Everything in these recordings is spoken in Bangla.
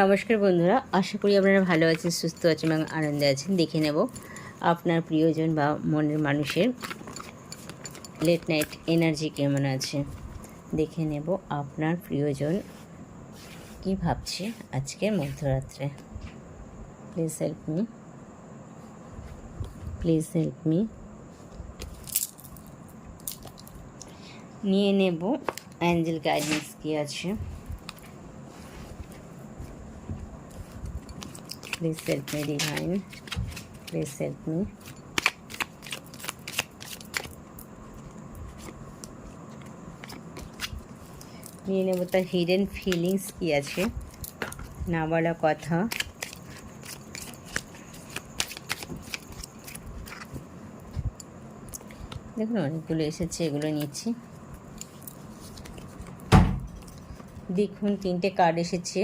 নমস্কার বন্ধুরা, আশা করি আপনারা ভালো আছেন, সুস্থ আছেন এবং আনন্দে আছেন। দেখে নেব আপনার প্রিয়জন বা মনের মানুষের লেট নাইট এনার্জি কেমন আছে। দেখে নেব আপনার প্রিয়জন কি ভাবছে আজকের মধ্যরাত্রে। Please help me please help me নিয়ে নেব অ্যাঞ্জেল গাইডেন্স কি আছে। Please help me, Divine. Please help me. নিয়ে নেব তার হিডেন ফিলিংস কী আছে না বলা কথা দেখুন অনেকগুলো এসেছে এগুলো নিচ্ছি দেখুন তিনটে কার্ড এসেছে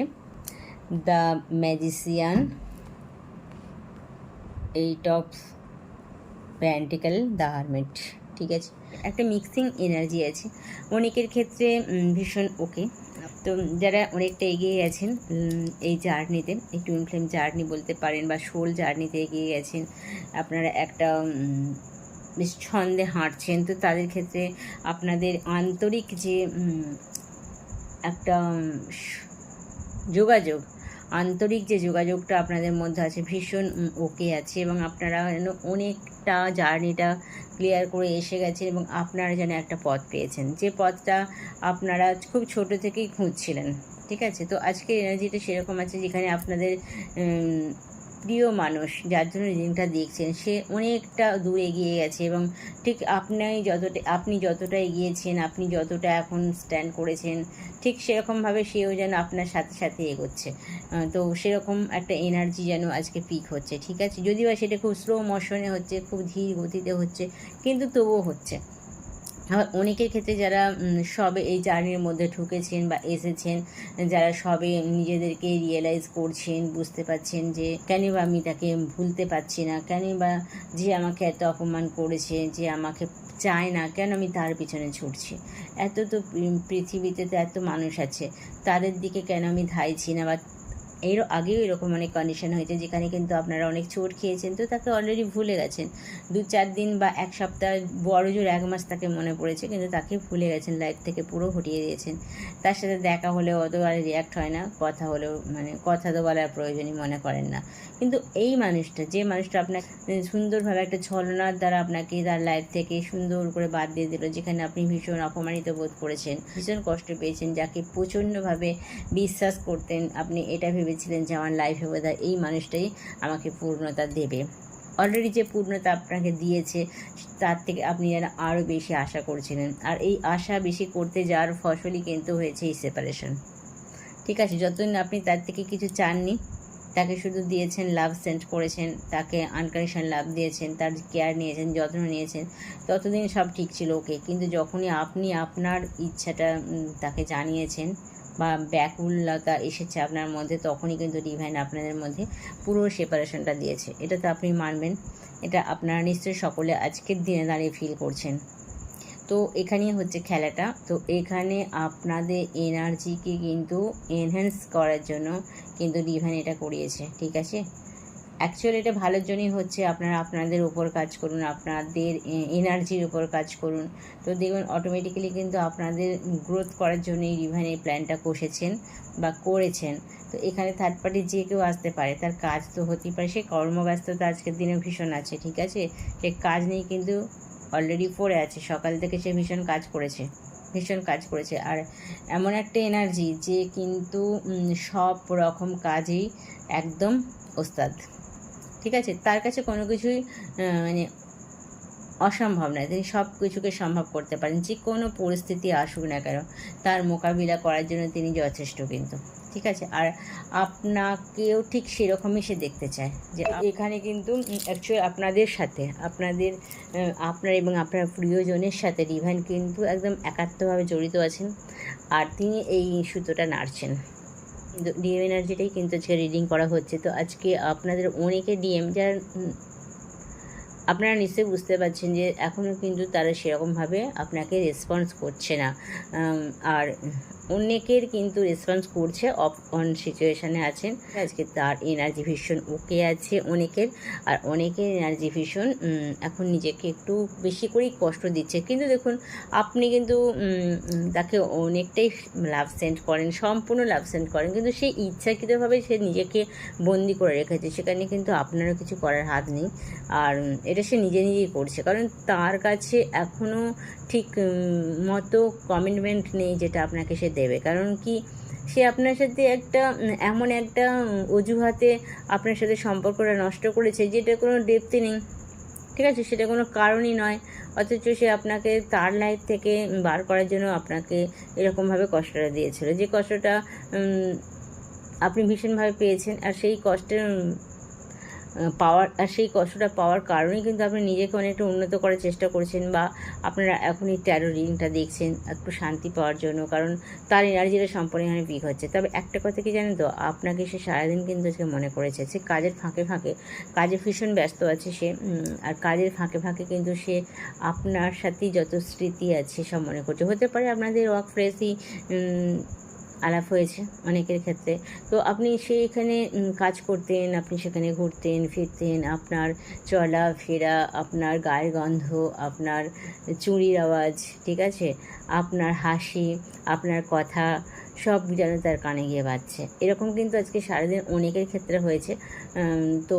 the magician eight of pentacles the hermit ঠিক আছে? একটা মিক্সিং এনার্জি আছে। অনেকের ক্ষেত্রে ভীষণ ওকে। তো যারা অনেকটা এগিয়ে গেছেন এই জার্নিতে, এই টুইন ফ্লেম জার্নি বলতে পারেন বা সোল জার্নিতে এগিয়ে গেছেন, আপনারা একটা বেশ ছন্দে হাঁটছেন, তো তাদের ক্ষেত্রে আপনাদের আন্তরিক যে একটা যোগাযোগ আন্তরিক যে যোগাযোগটা আপনাদের মধ্যে আছে, ভীষণ ওকে আছে এবং আপনারা যেন অনেকটা জার্নিটা ক্লিয়ার করে এসে গেছেন এবং আপনারা যেন একটা পথ পেয়েছেন। যে পথটা আপনারা খুব ছোট থেকেই খুঁজছিলেন, ঠিক আছে? তো আজকে এনার্জিটা সেরকম আছে যেখানে আপনাদের প্রিয় মানুষ, যার জন্য রিডিংটা দেখছেন, সে অনেকটা দূর এগিয়ে গেছে এবং ঠিক আপনি যতটা আপনি যতটা এগিয়েছেন, আপনি যতটা এখন স্ট্যান্ড করেছেন, ঠিক সেরকমভাবে সেও যেন আপনার সাথে সাথে এগোচ্ছে। তো সেরকম একটা এনার্জি যেন আজকে পিক হচ্ছে, ঠিক আছে? যদিও সেটা খুব স্লো মোশনে হচ্ছে, খুব ধীর গতিতে হচ্ছে, কিন্তু তবুও হচ্ছে। আবার অনেকের ক্ষেত্রে যারা সবে এই জার্নির মধ্যে ঢুকেছেন বা এসেছেন, যারা সবে নিজেদেরকে রিয়েলাইজ করছেন, বুঝতে পারছেন যে কেন বা আমি তাকে ভুলতে পারছি না, কেন বা যে আমাকে এত অপমান করেছে, যে আমাকে চায় না, কেন আমি তার পিছনে ছুটছি। এত তো পৃথিবীতে তো এত মানুষ আছে, তাদের দিকে কেন আমি ধাইছি না বা এরও আগেও এরকম অনেক কন্ডিশন হয়েছে যেখানে কিন্তু আপনারা অনেক চোট খেয়েছেন। তো তাকে অলরেডি ভুলে গেছেন। দু চার দিন বা এক সপ্তাহ বড় জোর এক মাস তাকে মনে পড়েছে, কিন্তু তাকে ভুলে গেছেন লাইফ থেকে পুরো হটিয়ে দিয়েছেন। তার সাথে দেখা হলেও অত আর রিয়াক্ট হয় না, কথা হলেও মানে কথা তো বলার প্রয়োজনই মনে করেন না। কিন্তু এই মানুষটা, যে মানুষটা আপনার সুন্দরভাবে একটা ছলনার দ্বারা আপনাকে তার লাইফ থেকে সুন্দর করে বাদ দিয়ে দিল, যেখানে আপনি ভীষণ অপমানিত বোধ করেছেন, ভীষণ কষ্ট পেয়েছেন, যাকে প্রচণ্ডভাবে বিশ্বাস করতেন, আপনি এটা ভেবেছিলেন যে আমার লাইফে বোধহয় এই মানুষটাই আমাকে পূর্ণতা দেবে। অলরেডি যে পূর্ণতা আপনাকে দিয়েছে, তার থেকে আপনি যেন আরও বেশি আশা করছিলেন। আর এই আশা বেশি করতে যাওয়ার ফসলই কিন্তু হয়েছে এই সেপারেশন ঠিক আছে, যতদিন আপনি তার থেকে কিছু চাননি তাকে শুধু দিয়েছেন লাভ সেন্ড করেছেন, তাকে আনকন্ডিশন লাভ দিয়েছেন, তার কেয়ার নিয়েছেন, যত্ন নিয়েছেন, ততদিন সব ঠিক ছিল ওকে। কিন্তু যখনই আপনি আপনার ইচ্ছাটা তাকে জানিয়েছেন বা ব্যাকুলতা এসেছে আপনার মধ্যে, তখনই কিন্তু ডিভাইন আপনাদের মধ্যে পুরো সেপারেশনটা দিয়েছে। এটা তো আপনি মানবেন। এটা আপনারা নিশ্চয়ই সকলে আজকের দিনে দাঁড়িয়ে ফিল করছেন। তো এখানেই হচ্ছে খেলাটা। তো এখানে আপনাদের এনার্জিকে কিন্তু এনহ্যান্স করার জন্য কিন্তু ডিভাইন এটা করিয়েছে, ঠিক আছে? অ্যাকচুয়ালি এটা ভালোর জন্যই হচ্ছে আপনারা আপনাদের উপর কাজ করুন, আপনাদের এনার্জির উপর কাজ করুন। তো দেখবেন অটোমেটিক্যালি কিন্তু আপনাদের গ্রোথ করার জন্য এই ডিভাইন এই প্ল্যানটা কষেছেন বা করেছেন। তো এখানে থার্ড পার্টি যে কেউ আসতে পারে, তার কাজ তো হতেই পারে। সে কর্মব্যস্ততা আজকের দিনে ভীষণ আছে, ঠিক আছে? সে কাজ নিয়ে কিন্তু অলরেডি পড়ে আছে। সকাল থেকে সে ভীষণ কাজ করেছে, ভীষণ কাজ করেছে। আর এমন একটা এনার্জি যে কিন্তু সব রকম কাজেই একদম ওস্তাদ। ঠিক আছে? তার কাছে কোনো কিছুই মানে অসম্ভব নয়। তিনি সব কিছুকে সম্ভব করতে পারেন। যে কোনো পরিস্থিতি আসুক না কেন, তার মোকাবিলা করার জন্য তিনি যথেষ্ট কিন্তু। ঠিক আছে? আর আপনাকেও ঠিক সেরকমই সে দেখতে চায় যে এখানে কিন্তু অ্যাকচুয়ালি আপনাদের সাথে, আপনাদের আপনার এবং আপনার প্রিয়জনের সাথে ডিভাইন কিন্তু একদম একাত্মভাবে জড়িত আছেন আর তিনি এই সুতোটা নাড়ছেন। কিন্তু ডিএম এনার্জিটাই কিন্তু আজকে রিডিং করা হচ্ছে, তো আজকে আপনাদের অনেকে ডিএম যারা আপনারা নিশ্চয়ই বুঝতে পারছেন যে এখনও কিন্তু তারা সেরকমভাবে আপনাকে রেসপন্স করছে না। আর অনেকের কিন্তু রেসপন্স করছে অফ অন সিচুয়েশানে আছেন। আজকে তার এনার্জি ভীষণ ওকে আছে অনেকের, আর অনেকের এনার্জি ভীষণ এখন নিজেকে একটু বেশি করেই কষ্ট দিচ্ছে। কিন্তু দেখুন, আপনি কিন্তু তাকে অনেকটাই লাভ সেন্ড করেন, সম্পূর্ণ লাভ সেন্ড করেন, কিন্তু সেই ইচ্ছাকৃতভাবে সে নিজেকে বন্দি করে রেখেছে। সেখানে কিন্তু আপনারও কিছু করার হাত নেই। আর এটা সে নিজে নিজেই করছে। কারণ তার কাছে এখনও ঠিক মতো কমিটমেন্ট নেই যেটা আপনাকে সে দেবে। কারণ কি, সে আপনার সাথে একটা এমন একটা অজুহাতে আপনার সাথে সম্পর্কটা নষ্ট করেছে যেটা কোনো ডেপতি নেই। ঠিক আছে? সেটা কোনো কারণই নয়। অথচ সে আপনাকে তার লাইফ থেকে বার করার জন্য আপনাকে এরকমভাবে কষ্টটা দিয়েছিল। যে কষ্টটা আপনি ভীষণভাবে পেয়েছেন, আর সেই কষ্টের পাওয়ার, আর সেই কষ্টটা পাওয়ার কারণেই কিন্তু আপনি নিজেকে অনেকটা উন্নত করার চেষ্টা করছেন বা আপনারা এখন এই ট্যারো রিংটা দেখছেন, একটু শান্তি পাওয়ার জন্য, কারণ তার এনার্জিটা সম্পূর্ণভাবে পিক হচ্ছে। তবে একটা কথা কি জানেন তো? আপনাকে সে সারাদিন কিন্তু আজকে মনে করেছে সে কাজের ফাঁকে ফাঁকে, কাজে ভীষণ ব্যস্ত আছে সে আর কাজের ফাঁকে ফাঁকে কিন্তু সে আপনার সাথেই যত স্মৃতি আছে সব মনে করছে। হতে পারে আপনাদের ওয়ার্ক প্লেসই আলাপ হয়েছে অনেকের ক্ষেত্রে। তো আপনি সেইখানে কাজ করতেন, আপনি সেখানে ঘুরতেন, ফিরতেন, আপনার চলা ফেরা আপনার গায়ের গন্ধ, আপনার চুরির আওয়াজ, ঠিক আছে? আপনার হাসি, আপনার কথা সব যেন তার কানে গিয়ে বাজছে। এরকম কিন্তু আজকে সারাদিন অনেকের ক্ষেত্রে হয়েছে। তো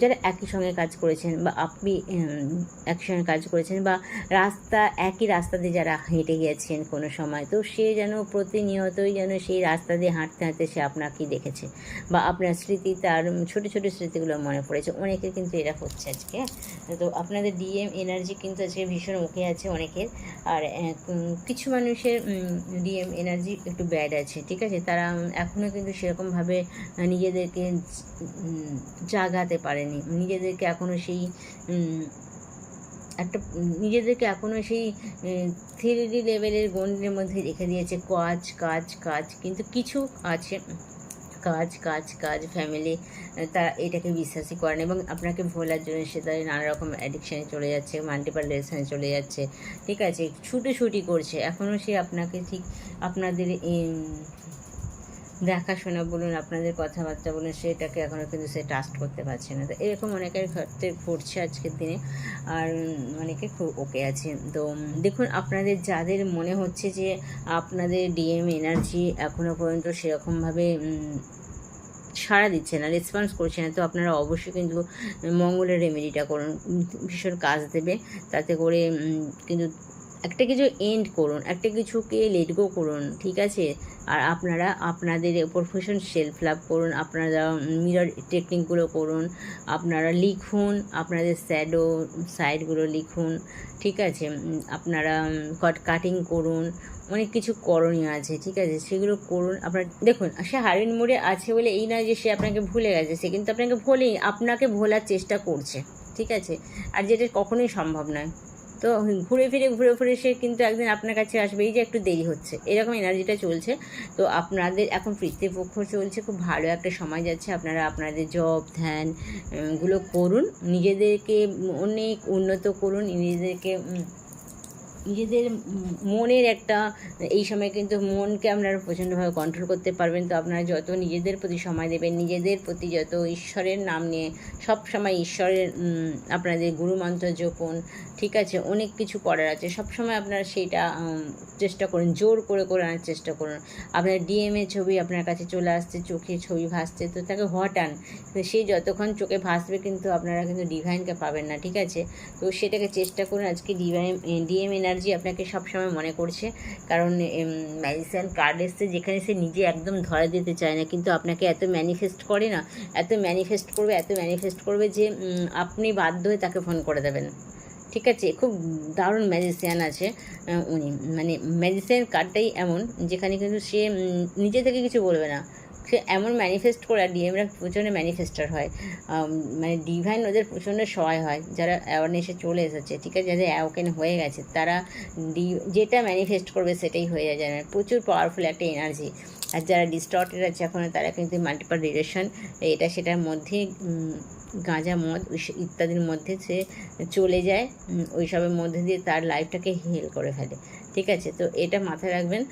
যারা একই সঙ্গে কাজ করেছেন বা আপনি উম, একই সঙ্গে কাজ করেছেন বা রাস্তা একই রাস্তা দিয়ে যারা হেঁটে গিয়েছেন কোনো সময় তো সে যেন প্রতিনিয়তই যেন সেই রাস্তা দিয়ে হাঁটতে হাঁটতে সে আপনাকেই দেখেছে বা আপনার স্মৃতি তার ছোটো ছোটো স্মৃতিগুলো মনে পড়েছে। অনেকের কিন্তু এরা হচ্ছে আজকে? তো আপনাদের ডিএম এনার্জি কিন্তু আজকে ভীষণ ওকে আছে অনেকের। আর কিছু মানুষের ডিএম এনার্জি একটু ব্যাড আছে ঠিক আছে? তারা এখনও কিন্তু সেরকমভাবে নিজেদেরকে জাগাতে পারেনি। নিজেদেরকে এখনও সেই একটা, নিজেদেরকে এখনও সেই থ্রি ডি লেভেলের গণ্ডের মধ্যে রেখে দিয়েছে। কাজ কাজ কাজ কিন্তু কিছু আছে। কাজ কাজ কাজ ফ্যামিলি তারা এটাকে বিশ্বাসই করে না। এবং আপনাকে ভোলার জন্য সে তাদের নানা রকম অ্যাডিকশানে চলে যাচ্ছে মাল্টিপাল রিলেশনে চলে যাচ্ছে, ঠিক আছে? ছুটোছুটি করছে। এখনও সে আপনাকে ঠিক আপনাদের দেখাশোনা বলুন, আপনাদের কথাবার্তা বলুন, সেটাকে এখনও কিন্তু সে ট্রাস্ট করতে পারছে না। তো এরকম অনেকের ক্ষেত্রে ঘটছে আজকের দিনে, আর অনেকে খুব ওকে আছে। তো দেখুন, আপনাদের যাদের মনে হচ্ছে যে আপনাদের ডিএম এনার্জি এখনও পর্যন্ত সেরকমভাবে সাড়া দিচ্ছে না রেসপন্স করছে না, তো আপনারা অবশ্যই কিন্তু মঙ্গলের রেমেডিটা করুন, ভীষণ কাজ দেবে, তাতে করে কিন্তু একটা কিছু এন্ড করুন, একটা কিছুকে লেট গো করুন, ঠিক আছে? আর আপনারা আপনাদের ভীষণ সেলফ লাভ করুন, আপনারা মিরর টেকনিকগুলো করুন, আপনারা লিখুন, আপনাদের স্যাডো সাইডগুলো লিখুন, ঠিক আছে? আপনারা কট কাটিং করুন অনেক কিছু করণীয় আছে, ঠিক আছে? সেগুলো করুন। আপনার, দেখুন, সে হারিন মোড়ে আছে বলে এই নয় যে সে আপনাকে ভুলে গেছে, সে কিন্তু আপনাকে ভুলেই, আপনাকে ভোলার চেষ্টা করছে, ঠিক আছে? আর যেটা কখনোই সম্ভব নয়। তো ঘুরে ফিরে ঘুরে ফিরে সে কিন্তু একদিন আপনার কাছে আসবে, এই যে একটু দেরি হচ্ছে, এরকম এনার্জিটা চলছে। তো আপনাদের, এখন পিতৃপক্ষ চলছে, খুব ভালো একটা সময় যাচ্ছে, আপনারা আপনাদের জব ধ্যানগুলো করুন, নিজেদেরকে অনেক উন্নত করুন, নিজেদেরকে নিজেদের মনের একটা, এই সময় কিন্তু মনকে আপনারা প্রচণ্ডভাবে কন্ট্রোল করতে পারবেন। তো আপনারা যত নিজেদের প্রতি সময় দেবেন, নিজেদের প্রতি যত ঈশ্বরের নাম নিয়ে, সব সময় ঈশ্বরের আপনাদের গুরুমন্ত্র জপুন, ঠিক আছে, অনেক কিছু করার আছে। সব সময় আপনারা সেইটা চেষ্টা করুন, জোর করে করে আনার চেষ্টা করুন। আপনার ডিএমএ ছবি আপনার কাছে চলে আসছে, চোখে ছবি ভাসছে, তো তাকে হটান সে যতক্ষণ চোখে ভাসবে কিন্তু আপনারা কিন্তু ডিভাইনকে পাবেন না, ঠিক আছে? তো সেটাকে চেষ্টা করুন আজকে ডিভাইন ডিএম এনার্জি আপনাকে সবসময় মনে করছে। কারণ ম্যাজিসিয়ান কার্ড এসছে যেখানে সে নিজে একদম ধরা দিতে চায় না। কিন্তু আপনাকে এত ম্যানিফেস্ট করে না, এত ম্যানিফেস্ট করবে, এত ম্যানিফেস্ট করবে যে আপনি বাধ্য হয়ে তাকে ফোন করে দেবেন। ঠিক আছে? খুব দারুণ ম্যাজিসিয়ান আছে উনি। মানে ম্যাজিসিয়ান কার্ডটাই এমন, যেখানে কিন্তু সে নিজে থেকে কিছু বলবে না। সে এমন ম্যানিফেস্ট করে ডিএমরা প্রচণ্ড ম্যানিফেস্টার হয়। মানে ডিভাইন ওদের প্রচণ্ড সহায় হয়। যারা অ্যাওয়ারনেসে চলে এসেছে, ঠিক আছে? যাদের অ্যাওকেন হয়ে গেছে, তারা ডি যেটা ম্যানিফেস্ট করবে সেটাই হয়ে যায়। মানে প্রচুর পাওয়ারফুল একটা এনার্জি আর যারা ডিস্টর্টেড আছে এখন, তারা কিন্তু মাল্টিপাল রিলেশন এটা সেটার মধ্যে গাঁজা মদ ইত্যাদির মধ্যে সে চলে যায়। ওইসবের মধ্যে দিয়ে তার লাইফটাকে হেল করে ফেলে। ঠিক আছে? তো এটা মাথায় রাখবেন।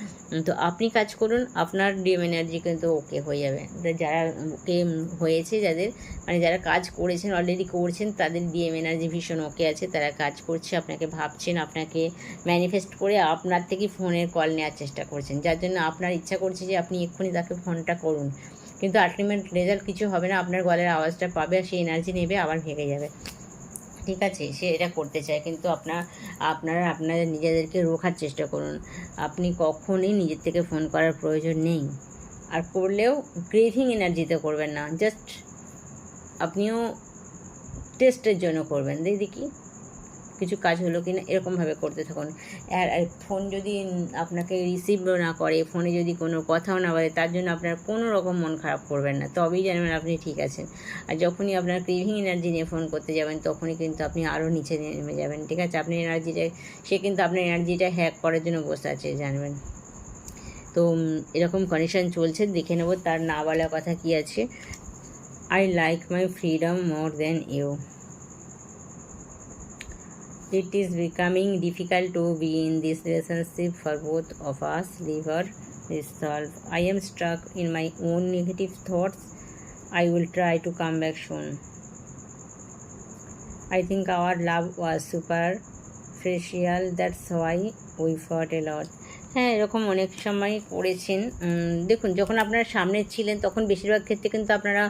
তো আপনি কাজ করুন, আপনার ডিএম এনার্জি কিন্তু ওকে হয়ে যাবে। যারা ওকে হয়েছে যাদের মানে যারা কাজ করেছেন অলরেডি করছেন, তাদের ডিএম এনার্জি ভীষণ ওকে আছে। তারা কাজ করছে, আপনাকে ভাবছেন, আপনাকে ম্যানিফেস্ট করে আপনার থেকে ফোনের কল নেওয়ার চেষ্টা করছেন। যার জন্য আপনার ইচ্ছা করছে যে আপনি এক্ষুনি তাকে ফোনটা করুন। কিন্তু আলটিমেট রেজাল্ট কিছু হবে না, আপনার গলার আওয়াজটা পাবে আর সেই এনার্জি নেবে, আবার ভেঙে যাবে। ঠিক আছে, সে এটা করতে চায়। কিন্তু আপনার আপনারা, আপনাদের নিজেদেরকে রোখার চেষ্টা করুন। আপনি কখনই নিজের থেকে ফোন করার প্রয়োজন নেই। আর করলেও গ্রেভিং এনার্জিতে করবেন না। জাস্ট আপনিও টেস্টের জন্য করবেন। দেখ। কিছু কাজ হলো কি না এরকমভাবে করতে থাকুন। আর ফোন যদি আপনাকে রিসিভ না করে, ফোনে যদি কোনো কথাও না বলে, তার জন্য আপনার কোনো রকম মন খারাপ করবেন না। তবেই জানবেন আপনি ঠিক আছেন। আর যখনই আপনার ক্রিভিং এনার্জি নিয়ে ফোন করতে যাবেন, তখনই কিন্তু আপনি আরও নিচে নেমে যাবেন, ঠিক আছে? আপনার এনার্জিটা সে কিন্তু আপনার এনার্জিটা হ্যাক করার জন্য বসে আছে, জানবেন। তো এরকম কন্ডিশন চলছে, দেখে নেব তার না বলার কথা কি আছে। I like my freedom more than you it is becoming difficult to be in this relationship for both of us liver resolve. I am stuck in my own negative thoughts. I will try to come back soon. I think our love was superficial. That's why we fought a lot হ্যাঁ এরকম অনেক সময় করেছেন। দেখুন, যখন আপনারা সামনে ছিলেন, তখন বেশিরভাগ ক্ষেত্রে কিন্তু আপনারা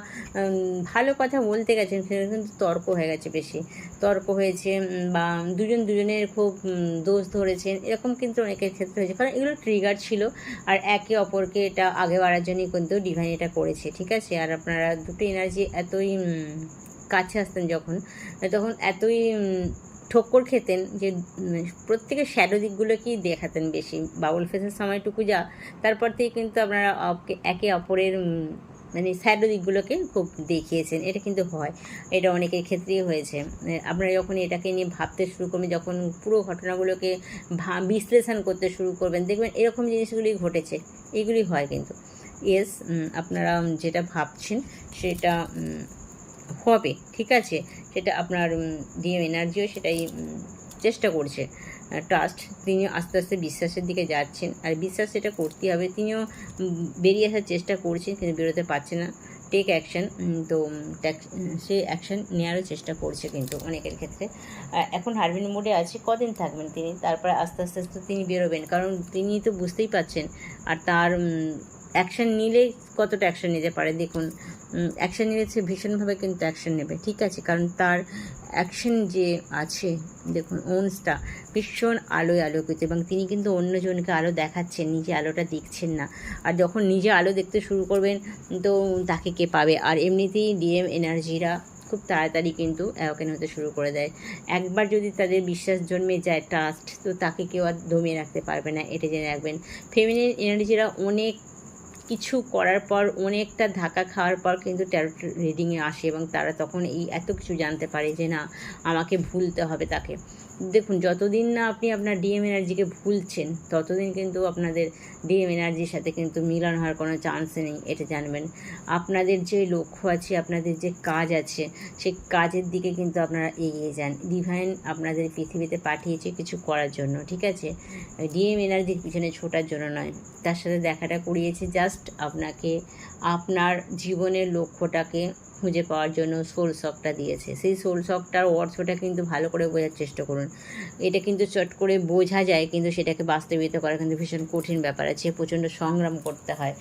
ভালো কথা বলতে গেছেন সেখানে কিন্তু তর্ক হয়ে গেছে বেশি। তর্ক হয়েছে বা দুজন দুজনের খুব দোষ ধরেছেন, এরকম কিন্তু অনেকের ক্ষেত্রে হয়েছে। কারণ এগুলো ট্রিগার ছিল, আর একে অপরকে এটা আগে বাড়ার জন্যই কিন্তু ডিভাইন এটা করেছে, ঠিক আছে? আর আপনারা দুটো এনার্জি এতই কাছে আসতেন যখন, তখন এতই ঠক্কর খেতেন যে উম, প্রত্যেকের শ্যাডো দিকগুলোকেই দেখাতেন বেশি। বাউল ফেসের সময়টুকু যা তারপর থেকে কিন্তু আপনারা একে অপরের মানে স্যাডো দিকগুলোকে খুব দেখিয়েছেন। এটা কিন্তু হয়। এটা অনেকের ক্ষেত্রেই হয়েছে। আপনারা যখন এটাকে নিয়ে ভাবতে শুরু করবেন যখন পুরো ঘটনাগুলোকে বিশ্লেষণ করতে শুরু করবেন দেখবেন এরকম জিনিসগুলি ঘটেছে। এগুলি হয় কিন্তু। ইয়েস আপনারা যেটা ভাবছেন সেটা হবে, ঠিক আছে? সেটা আপনার ডিএম এনার্জিও সেটাই চেষ্টা করছে। ট্রাস্ট তিনি আস্তে আস্তে বিশ্বাসের দিকে যাচ্ছেন। আর বিশ্বাস সেটা করতেই হবে, তিনিও বেরিয়ে আসার চেষ্টা করছেন, কিন্তু বেরোতে পারছে না। টেক অ্যাকশন তো সে অ্যাকশন নেওয়ারও চেষ্টা করছে কিন্তু অনেকের ক্ষেত্রে। এখন হারবিন মোডে আছে, কদিন থাকবেন তিনি? তারপরে আস্তে আস্তে আস্তে তিনি বেরোবেন। কারণ তিনি তো বুঝতেই পাচ্ছেন আর তার অ্যাকশন নিলে কতটা অ্যাকশন নিতে পারে? দেখুন অ্যাকশন নিলে সে ভীষণভাবে কিন্তু অ্যাকশন নেবে, ঠিক আছে? কারণ তার অ্যাকশন যে আছে, দেখুন ওনসটা ভীষণ আলোয় আলোকিত এবং তিনি কিন্তু অন্যজনকে আলো দেখাচ্ছেন, নিজে আলোটা দেখছেন না। আর যখন নিজে আলো দেখতে শুরু করবেন, তো তাকে কে পাবে? আর এমনিতেই ডিএম এনার্জিরা খুব তাড়াতাড়ি কিন্তু অ্যাওকেন হতে শুরু করে দেয়। একবার যদি তাদের বিশ্বাস জন্মে যায় ট্রাস্ট তো তাকে কেউ আর দমিয়ে রাখতে পারবে না, এটা জেনে রাখবেন। ফেমিনিন এনার্জিরা অনেক কিছু করার পর, অনেকটা ধাক্কা খাওয়ার পর কিন্তু ট্যারোট রিডিংয়ে আসে এবং তারা তখন এই এত কিছু জানতে পারে যে না, আমাকে ভুলতে হবে তাকে। দেখুন, যতদিন না আপনি আপনার ডিএম এনার্জিকে ভুলছেন, ততদিন কিন্তু আপনাদের ডিএম এনার্জির সাথে কিন্তু মিলন হওয়ার কোনো চান্স নেই, এটা জানবেন। আপনাদের যে লক্ষ্য আছে, আপনাদের যে কাজ আছে, সেই কাজের দিকে কিন্তু আপনারা এগিয়ে যান। ডিভাইন আপনাদের পৃথিবীতে পাঠিয়েছে কিছু করার জন্য, ঠিক আছে? ডিএম এনার্জির পিছনে ছোটার জন্য নয়, তার সাথে দেখাটা করিয়েছে জাস্ট আপনাকে, আপনার জীবনের লক্ষ্যটাকে খুঁজে পাওয়ার জন্য সোল শকটা দিয়েছে। সেই সোল শকটার অর্থটা কিন্তু ভালো করে বোঝার চেষ্টা করুন। এটা কিন্তু চট করে বোঝা যায়, কিন্তু সেটাকে বাস্তবিত করা কিন্তু ভীষণ কঠিন ব্যাপার আছে। প্রচণ্ড সংগ্রাম করতে হয়।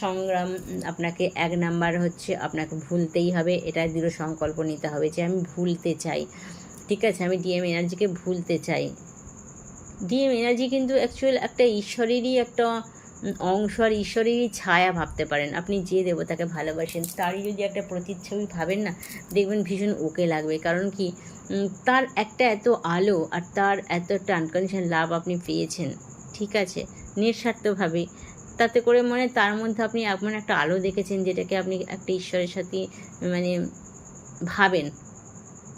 সংগ্রাম আপনাকে এক নাম্বার হচ্ছে আপনাকে ভুলতেই হবে। এটা দৃঢ় সংকল্প নিতে হবে যে আমি ভুলতে চাই। ঠিক আছে? আমি ডিএম এনার্জিকে ভুলতে চাই। ডিএম এনার্জি কিন্তু অ্যাকচুয়াল একটা ঈশ্বরেরই একটা অংশ আর ঈশ্বরেরই ছায়া ভাবতে পারেন। আপনি যে দেবতাকে ভালোবাসেন, তারই যদি একটা প্রতিচ্ছবি ভাবেন না, দেখবেন ভীষণ ওকে লাগবে। কারণ কি তার একটা এত আলো আর তার এত একটা আনকন্ডিশন লাভ আপনি পেয়েছেন, ঠিক আছে? নিঃস্বার্থভাবে। তাতে করে মনে তার মধ্যে আপনি এমন একটা আলো দেখেছেন, যেটাকে আপনি একটা ঈশ্বরের সাথে মানে ভাবেন।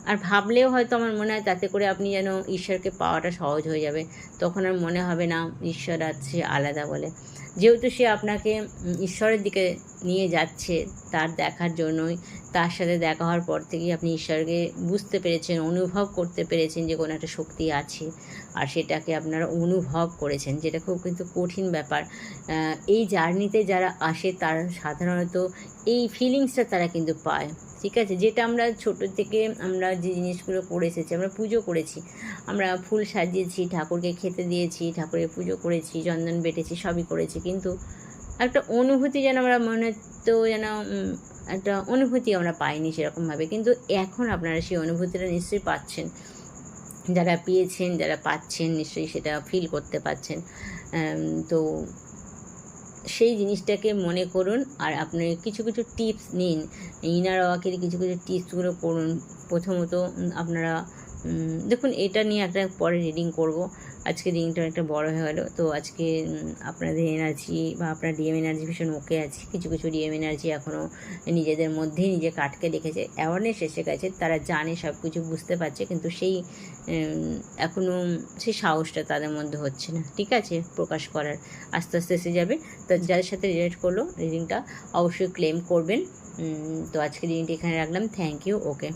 আর ভাবলেও হয়তো আমার মনে হয় তাতে করে আপনি যেন ঈশ্বরকে পাওয়াটা সহজ হয়ে যাবে। তখন আর মনে হবে না ঈশ্বর আছে আলাদা বলে। যেহেতু সে আপনাকে ঈশ্বরের দিকে নিয়ে যাচ্ছে তার দেখার জন্যই, তার সাথে দেখা হওয়ার পর থেকেই আপনি ঈশ্বরকে বুঝতে পেরেছেন, অনুভব করতে পেরেছেন যে কোনো একটা শক্তি আছে আর সেটাকে আপনারা অনুভব করেছেন, যেটা খুব কিন্তু কঠিন ব্যাপার। এই জার্নিতে যারা আসে তারা সাধারণত এই ফিলিংসটা তারা কিন্তু পায়। ঠিক আছে? যেটা আমরা ছোট থেকে আমরা যে জিনিসগুলো করে এসেছি, আমরা পুজো করেছি। আমরা ফুল সাজিয়েছি, ঠাকুরকে খেতে দিয়েছি, ঠাকুরের পুজো করেছি, চন্দন বেটেছি, সবই করেছি। কিন্তু একটা অনুভূতি যেন আমরা মনে তো যেন একটা অনুভূতি আমরা পাইনি সেরকমভাবে। কিন্তু এখন আপনারা সেই অনুভূতিটা নিশ্চয়ই পাচ্ছেন। যারা পেয়েছেন, যারা পাচ্ছেন, নিশ্চয়ই সেটা ফিল করতে পাচ্ছেন। তো সেই জিনিসটাকে মনে করুন আর আপনি কিছু কিছু টিপস নিন। ইনার ওয়াকের কিছু কিছু টিপসগুলো করুন। প্রথমত আপনারা দেখুন, এটা নিয়ে একটা পরে রিডিং করব। আজকে রিডিংটা অনেকটা বড় হয়ে গেল। তো আজকে আপনাদের এনার্জি বা আপনার ডিএম এনার্জি ভীষণ ওকে আছে। কিছু কিছু ডিএম এনার্জি এখনও নিজেদের মধ্যেই নিজে কাটকে রেখেছে। অ্যাওয়ারনেস এসে গেছে, তারা জানে সব কিছু বুঝতে পারছে, কিন্তু সেই এখনও সেই সাহসটা তাদের মধ্যে হচ্ছে না। ঠিক আছে? প্রকাশ করার আস্তে আস্তে এসে যাবে। তো যাদের সাথে রিলেট করল রিডিংটা অবশ্যই ক্লেম করবেন। তো আজকে রিডিংটা এখানে রাখলাম। Thank you okay